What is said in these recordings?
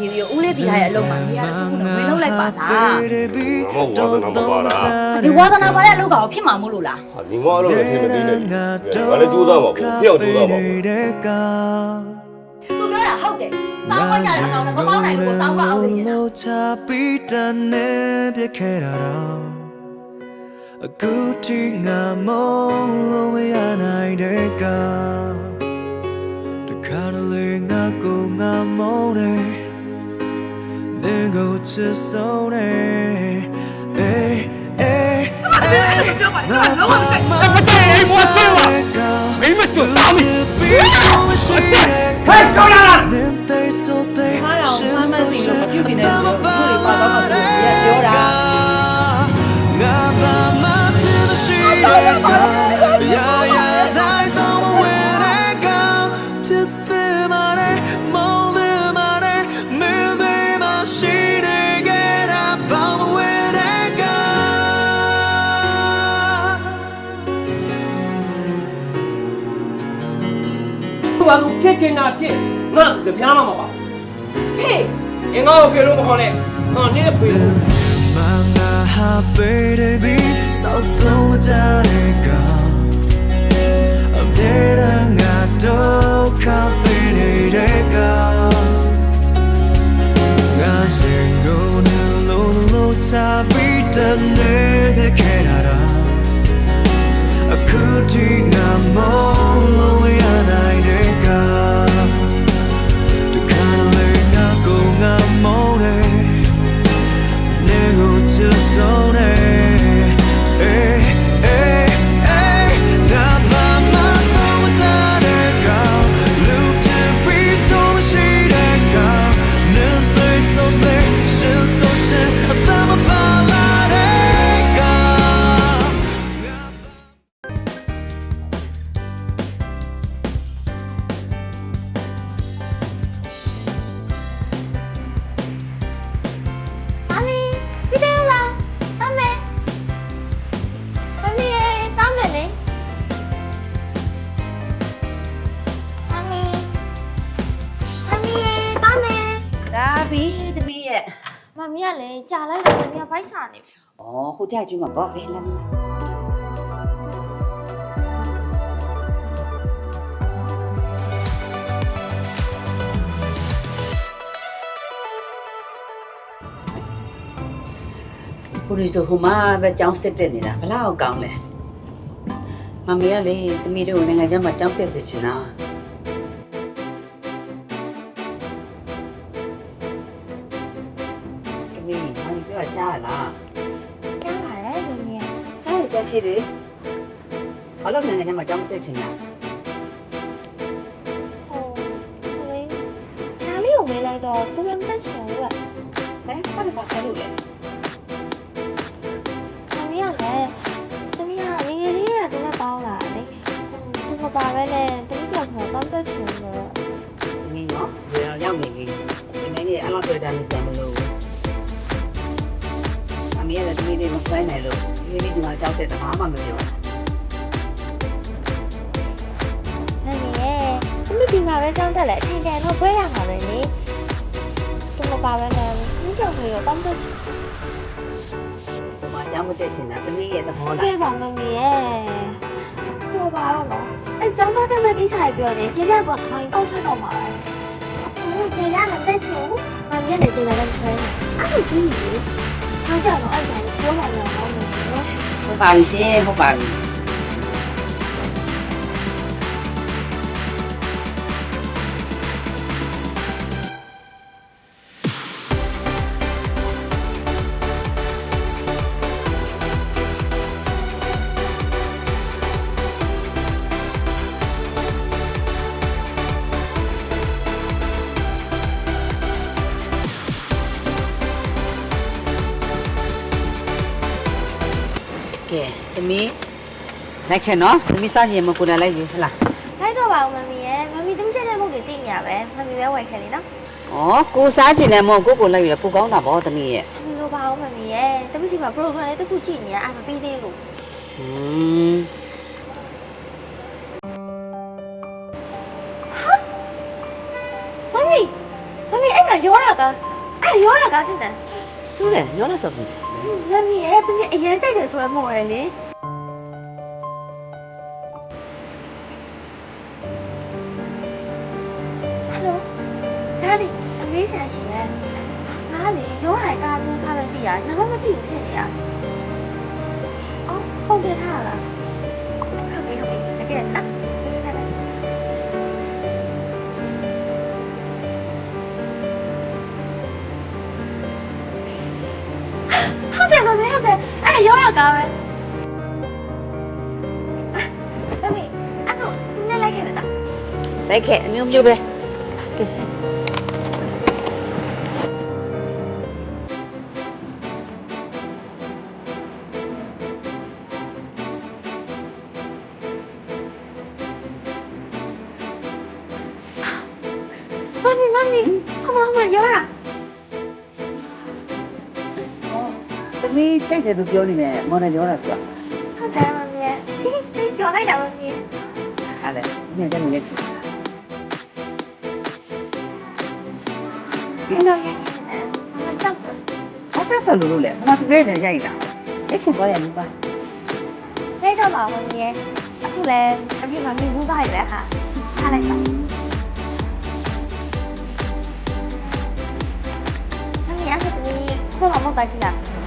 ဒီလိုဦးလေးဒီဟာရဲ့အလုပ်မှာနေရာတစ်ခုနဲ့ဝင်လုပ်လိုက်ပါလားမဟုတ်ဝါသနာမပါလားဒီဝါသနာပါတဲ့အလုပ်ကောင်ဖြစ်မှာမို့လို့လားဟာညီမအလုပ်နဲ့ဖြစ်မပြီးနဲ့ငါလည်းကြိုးစားပါဘူးဖျောက်ကြိုးစားပါဘူးသူပြောတာဟုတ်တယ်စောင်းဝကြတဲ့အကောင်နဲ့မပေါင်းနိုင်လို့စောင်းပါအောင်နေတယ်ချပြီးတန်နေပြခဲ့တာတော့အခုထိငါမလို့မရနိုင်တဲ့ကတ ကိုချစ်ဆုံးတယ်အေးအေးငါလုံးဝမကြိုက်မကြိုက်ဘူးမကြိုက်ဘူးမင်းမကျွတ်သားမီဟဲ့ သူကသူဖြစ်ချင်တာဖြစ်ငါကြပြားမှမပါဖေးအင်္ဂါကိုဖေလို့မခေါ်နဲ့ငါနင်းဖေလို့ Manga happy baby so don't jare ka Amera nga do happy de ka Ga singo ne lo lo cha bi ta ne de ke မမီးကလည်းကြာလိုက်တော့မမီးကဘိုက်စာနေပြီဩဟိုကြကျွမှာပေါ့ပဲလမ်းမှာကိုရီဆိုဟိုမှာပဲကြောင်းစစ်တက်နေတာဘလောက်ကောင်းလဲမမီးကလေတမီးတို့နိုင်ငံခြားမှာကြောင်းတက်စေချင်တာတ ကြားရတဲ့ဖြစ်လေဘာလို့နိုင်ငံခြားမှာကြောင်းတက်ချင်တာဟိုဟိုနားလေးကိုမေးလိုက်တော့သူလည်းမတက်ချင်ဘူးကဟဲ့ဘာလို့ပါဆဲလို့လဲမမီးကလည်းတမီးကငယ်ငယ်လေးကသူနဲ့ပေါင်းလာလေသူမပါပဲနဲ့တမီးကတော့တောင်းတက်ချင်လို့ငင်းရောဘယ်ရောက်နေပြီဒီနေ့နေ့အလောက်တွေ့တာနေစမ်း မီးရတဲ့သမီးလေးမခွဲနိုင်လို့ဒီလေးဒီမှာကြောက်တဲ့တမားမှမပြောဘူး။ဟုတ်ကဲ့။သမီးဒီမှာပဲကြောင်းတက်လဲအချိန်တန်တော့ဘွဲရမှာပဲလေ။သူမပါပဲနဲ့ဘူးကြောက်ပြီးတော့တောင်းတက်။ဟိုမှာကြောင်းမတက်ချင်တာသမီးရဲ့သဘောလား။ဟုတ်ကဲ့ပါမမီးရဲ့။ဟိုပါတော့နော်။အဲကြောင်းတက်တဲ့ကိစ္စတွေပြောနေကျေကျပေါ်ခိုင်းအောက်ထွက်တော့မှာပဲ။ဟုတ်ကဲ့ရမတက်ချင်ဘူး။မမီးရဲ့ဒီမှာလည်းခိုင်း။အဲ့ဒါကြီးကြီး။ ထားကြတော့အဲ့ဒါကိုပြောပါရအောင်လို့ဟုတ်ပါပြီရှင်ဟုတ်ပါပြီ ကဲသမီးလိုက်ခဲ့နော်သမီးစားချင်ရင်မကိုယ်တိုင်လိုက်ပြီဟလားလိုက်တော့ပါဦးမမီရဲ့မမီသမီးချက်တဲ့မုတ်တွေတိတ်နေရပဲမမီပဲဝယ်ခဲ့လေနော်ဩကိုစားချင်တယ်မဟုတ်ကိုကိုလိုက်ရပူကောင်းတာဗောသမီးရဲ့မမီလိုပါဦးမမီရဲ့သမီးဒီမှာ program လေးတစ်ခုကြည့်နေရအဲ့မပြီးသေးလို့ဟွန်းမမီမမီအဲ့ကရောတာကအဲ့ရောတာကစစ်တယ် သူလည်းရောလာဆိုဘူးမမီရဲ့ပြင်းအရင်ကြိုက်တယ်ဆိုတော့မဟုတ်ရလေဟယ်လိုဒါလီအမေးဆန်ရှင်ရဲ့ငါလေရောဟိုင်ကားမျိုးစားလို့သိရငါမမသိဘူးဖြစ်နေရအော်ဟုတ်တယ်ထားလားဟုတ်ပြီဟုတ်ပြီတကယ်နော် အဲ့ဒါရောရကားပဲမမေအဲ့ဆိုနည်းလိုက်ခဲ့တယ်နော် သမီးကြိုက်တယ်လို့ပြောနေတယ်မော်ဒယ်ရောလာဆိုဟုတ်တယ်မမီရဲ့ဒီကြော်လိုက်တာမမီအဲ့ဒါညကြနေနေချင်ဒီလိုရဲ့မမတော့အချက်ဆက်လို့လို့လေဘာသူလဲနေရိုက်တာလက်ရှင်ပေါ်ရလူပါနေတော့ပါမမီရဲ့အခုလည်းအပြစ်မမီဘူးပါရဲ့ဟာထားလိုက်ပါမမီအဲ့ဒါတမီးခုမှမဟု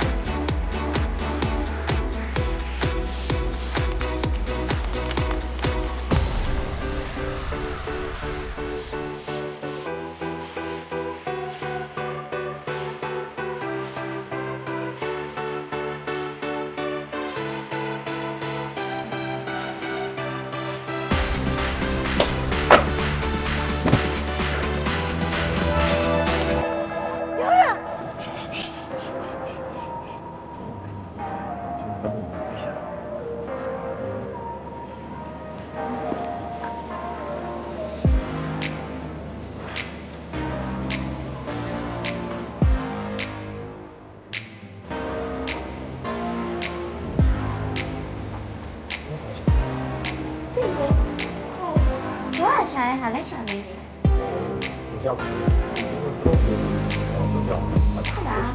ရောက်ဟုတ်လား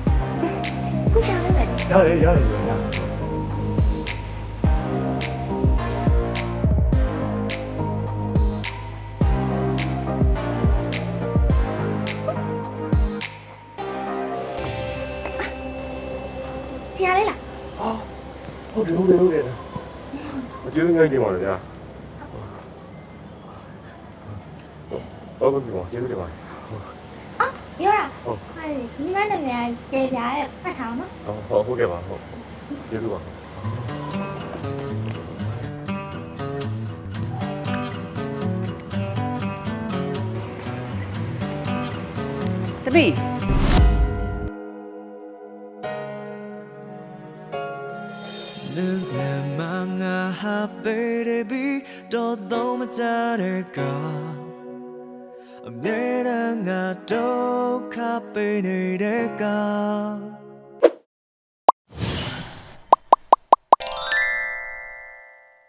ခုရှာလေးပဲရတယ်ရတယ်ရတယ်ဖျားလေးလားဟုတ်တယ်ဟုတ်တယ်ဟုတ်တယ်မကြည့်ငိုင်းနေပါလေညာဟုတ်ကဲ့ ပြောတာဟုတ်ညီမနာမည်ကကျေပြားရဲ့ဖတ်ထားအောင်နော်ဟုတ်ဟုတ်ကဲ့ပါဟုတ်ကျေးဇူးပါတမီးလူငယ်မငါဟာပေရဘီတော့တော့မကြတဲ့က အမြဲတမ်းငါဒုက္ခပေးနေတဲ့က